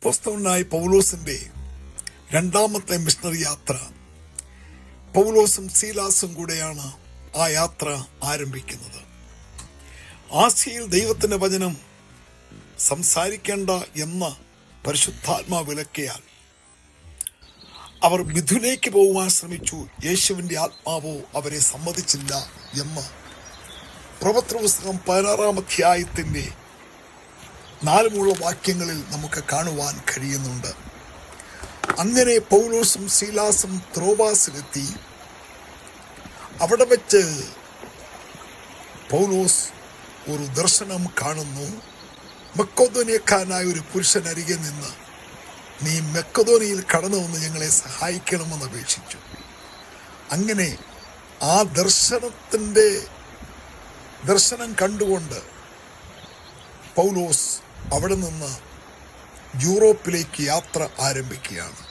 അപ്പോസ്തലനായ പൗലോസിന്റെ രണ്ടാമത്തെ മിഷണറി യാത്ര. പൗലോസും സീലാസും കൂടെയാണ് ആ യാത്ര ആരംഭിക്കുന്നത്. ആസിയിൽ ദൈവത്തിന്റെ വചനം സംസാരിക്കേണ്ട എന്ന പരിശുദ്ധാത്മാ വിലക്കിയാൽ അവർ മിഥുനേക്ക് പോകുവാൻ ശ്രമിച്ചു. യേശുവിന്റെ ആത്മാവോ അവരെ സമ്മതിച്ചില്ല എന്ന്. പ്രവത്ര പുസ്തകം പതിനാറാം അധ്യായത്തിന്റെ നാലുമുള്ള വാക്യങ്ങളിൽ നമുക്ക് കാണുവാൻ കഴിയുന്നുണ്ട്. അങ്ങനെ പൗലോസും ശീലാസും ത്രോവാസിലെത്തി. അവിടെ വെച്ച് പൗലോസ് ഒരു ദർശനം കാണുന്നു. മെക്കോദോനിയക്കാരനായ ഒരു പുരുഷൻ അരികെ നിന്ന് നീ മെക്കോദോനിയിൽ കടന്നു വന്ന് ഞങ്ങളെ സഹായിക്കണമെന്ന് അപേക്ഷിച്ചു. അങ്ങനെ ആ ദർശനത്തിന്റെ ദർശനം കണ്ടുകൊണ്ട് പൗലോസ് അവിടെ നിന്ന് യൂറോപ്പിലേക്ക് യാത്ര ആരംഭിക്കുകയാണ്.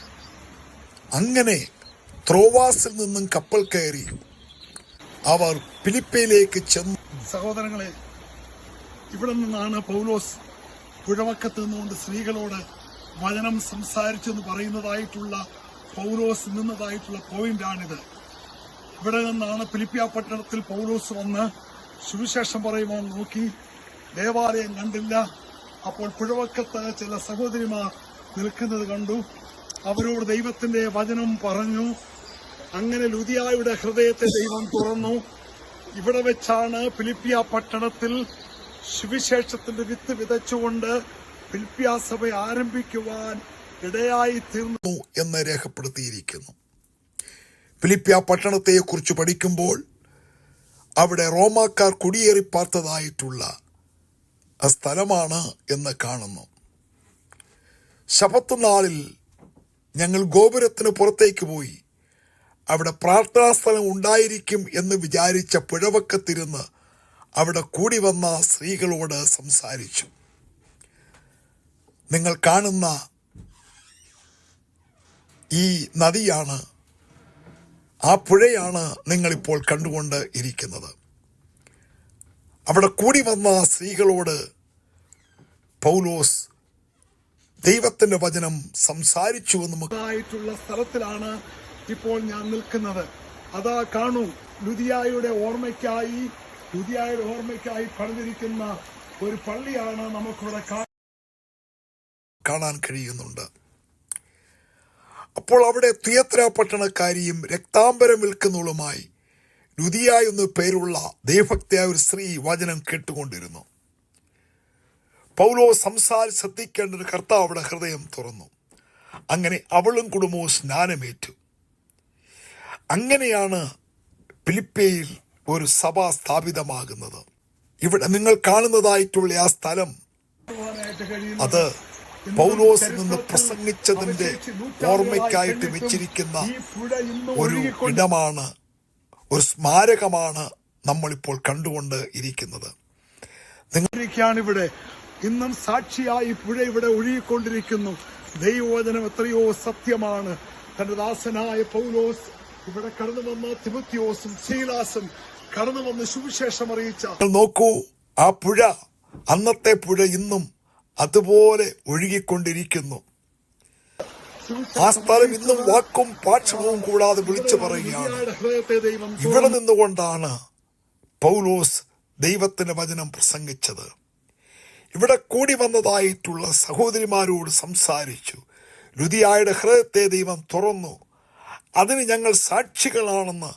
അങ്ങനെ ത്രോവാസിൽ നിന്നും കപ്പൽ കയറി അവർ ഫിലിപ്പയിലേക്ക് ചെന്നു. സഹോദരങ്ങളെ ഇവിടെ നിന്നാണ് പൗലോസ് പുഴവക്കത്ത് നിന്നുകൊണ്ട് സ്ത്രീകളോട് വചനം സംസാരിച്ചെന്ന് പറയുന്നതായിട്ടുള്ള പൗലോസ് നിന്നതായിട്ടുള്ള പോയിന്റാണിത് ഇവിടെ നിന്നാണ് ഫിലിപ്പിയ പട്ടണത്തിൽ പൗലോസ് വന്ന് സുവിശേഷം പറയുവാൻ നോക്കി ദേവാലയം കണ്ടില്ല അപ്പോൾ പുഴവക്കത്ത് ചില സഹോദരിമാർ നിൽക്കുന്നത് കണ്ടു. അവരോട് ദൈവത്തിന്റെ വചനം പറഞ്ഞു. അങ്ങനെ ലുതിയായുടെ ഹൃദയത്തെ ദൈവം തുറന്നു. ഇവിടെ വെച്ചാണ് ഫിലിപ്പിയ പട്ടണത്തിൽ സുവിശേഷത്തിന്റെ വിത്ത് വിതച്ചുകൊണ്ട് ഫിലിപ്പിയ സഭ ആരംഭിക്കുവാൻ ഇടയായി തീർന്നു എന്ന് രേഖപ്പെടുത്തിയിരിക്കുന്നു. ഫിലിപ്പിയ പട്ടണത്തെക്കുറിച്ച് പഠിക്കുമ്പോൾ അവിടെ റോമാക്കാർ കുടിയേറി പാർത്തതായിട്ടുള്ള സ്ഥലമാണ് എന്ന് കാണുന്നു. ശപത്ത് നാളിൽ ഞങ്ങൾ ഗോപുരത്തിന് പുറത്തേക്ക് പോയി. അവിടെ പ്രാർത്ഥനാ സ്ഥലം ഉണ്ടായിരിക്കും എന്ന് വിചാരിച്ച പുഴവക്കത്തിരുന്ന് അവിടെ കൂടി വന്ന സ്ത്രീകളോട് സംസാരിച്ചു. നിങ്ങൾ കാണുന്ന ഈ നദിയാണ് ആ പുഴയാണ് നിങ്ങളിപ്പോൾ കണ്ടുകൊണ്ട് ഇരിക്കുന്നത്. അവിടെ കൂടി വന്ന സ്ത്രീകളോട് പൗലോസ് ദൈവത്തിന്റെ വചനം സംസാരിച്ചു എന്ന് നമുക്ക് ആയിട്ടുള്ള സ്ഥലത്തിലാണ് ഇപ്പോൾ ഞാൻ നിൽക്കുന്നത്. അതാ കാണൂ ലുതിയായുടെ ഓർമ്മയ്ക്കായി ലുതിയായുടെ ഓർമ്മയ്ക്കായി പണിതിരിക്കുന്ന ഒരു പള്ളിയാണ് നമുക്കിവിടെ കാണാൻ കഴിയുന്നുണ്ട്. അപ്പോൾ അവിടെ തിയത്ര പട്ടണക്കാരിയും രക്താംബരം വിൽക്കുന്നവളുമായി രുതിയായ എന്നു പേരുള്ള ദൈവഭക്തിയായ ഒരു സ്ത്രീ വചനം കേട്ടുകൊണ്ടിരുന്നു. പൗലോ സംസാരി ശ്രദ്ധിക്കേണ്ട കർത്താവിടെ ഹൃദയം തുറന്നു. അങ്ങനെ അവളും കുടുംബവും സ്നാനമേറ്റു. അങ്ങനെയാണ് ഫിലിപ്പയിൽ ഒരു സഭ സ്ഥാപിതമാകുന്നത്. ഇവിടെ നിങ്ങൾ കാണുന്നതായിട്ടുള്ള ആ സ്ഥലം അത് പൗലോസ് നിന്ന് പ്രസംഗിച്ചതിന്റെ ഓർമ്മയ്ക്കായിട്ട് വെച്ചിരിക്കുന്ന ഒരു ഇടമാണ് ഒരു സ്മാരകമാണ് നമ്മളിപ്പോൾ കണ്ടുകൊണ്ട് ഇരിക്കുന്നത്. ഇരിക്കുകയാണ് ഇവിടെ ഇന്നും സാക്ഷിയായി പുഴ ഇവിടെ ഒഴുകിക്കൊണ്ടിരിക്കുന്നു. ദൈവവചനം എത്രയോ സത്യമാണ്. തന്റെ ദാസനായ പൗലോസ് ഇവിടെ കടന്നു വന്ന തിമത്യോസും ശീലാസും കടന്നു വന്ന് സുവിശേഷം അറിയിച്ച നോക്കൂ ആ പുഴ അന്നത്തെ പുഴ ഇന്നും അതുപോലെ ഒഴുകിക്കൊണ്ടിരിക്കുന്നു. ആ സ്ഥലം ഇന്നും വാക്കും പാക്ഷണവും കൂടാതെ വിളിച്ചു പറയുകയാണ്. ഇവിടെ നിന്നുകൊണ്ടാണ് പൗലോസ് ദൈവത്തിന്റെ വചനം പ്രസംഗിച്ചത്. ഇവിടെ കൂടി വന്നതായിട്ടുള്ള സഹോദരിമാരോട് സംസാരിച്ചു. രുതിയായുടെ ഹൃദയത്തെ ദൈവം തുറന്നു. അതിന് ഞങ്ങൾ സാക്ഷികളാണെന്ന്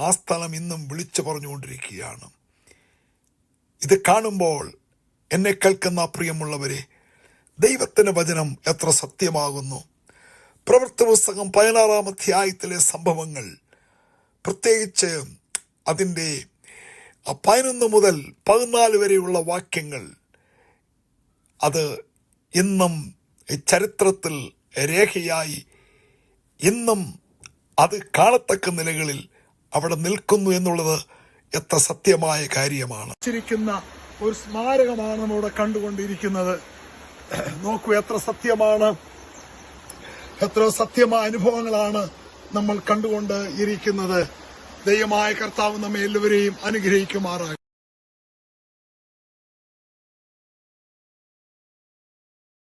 ആ സ്ഥലം ഇന്നും വിളിച്ചു പറഞ്ഞുകൊണ്ടിരിക്കുകയാണ്. ഇത് കാണുമ്പോൾ എന്നെ കേൾക്കുന്ന പ്രിയമുള്ളവരെ ദൈവത്തിന്റെ വചനം എത്ര സത്യമാകുന്നു. പ്രവൃത്തി പുസ്തകം പതിനാറാം അധ്യായത്തിലെ സംഭവങ്ങൾ. പ്രത്യേകിച്ച് അതിന്റെ പതിനൊന്ന് മുതൽ പതിനാല് വരെയുള്ള വാക്യങ്ങൾ. അത് ഇന്നും ചരിത്രത്തിൽ രേഖയായി ഇന്നും അത് കാണത്തക്ക നിലകളിൽ അവിടെ നിൽക്കുന്നു എന്നുള്ളത് എത്ര സത്യമായ കാര്യമാണ്. ചിരിക്കുന്ന ഒരു സ്മാരകമാണ് നമ്മളിവിടെ കണ്ടുകൊണ്ടിരിക്കുന്നത്. നോക്കൂ എത്ര സത്യമാണ്. എത്ര സത്യമായ അനുഭവങ്ങളാണ് നമ്മൾ കണ്ടുകൊണ്ട് ഇരിക്കുന്നത്. ദൈവമായ കർത്താവ് നമ്മെ എല്ലാവരെയും അനുഗ്രഹിക്കുമാറായി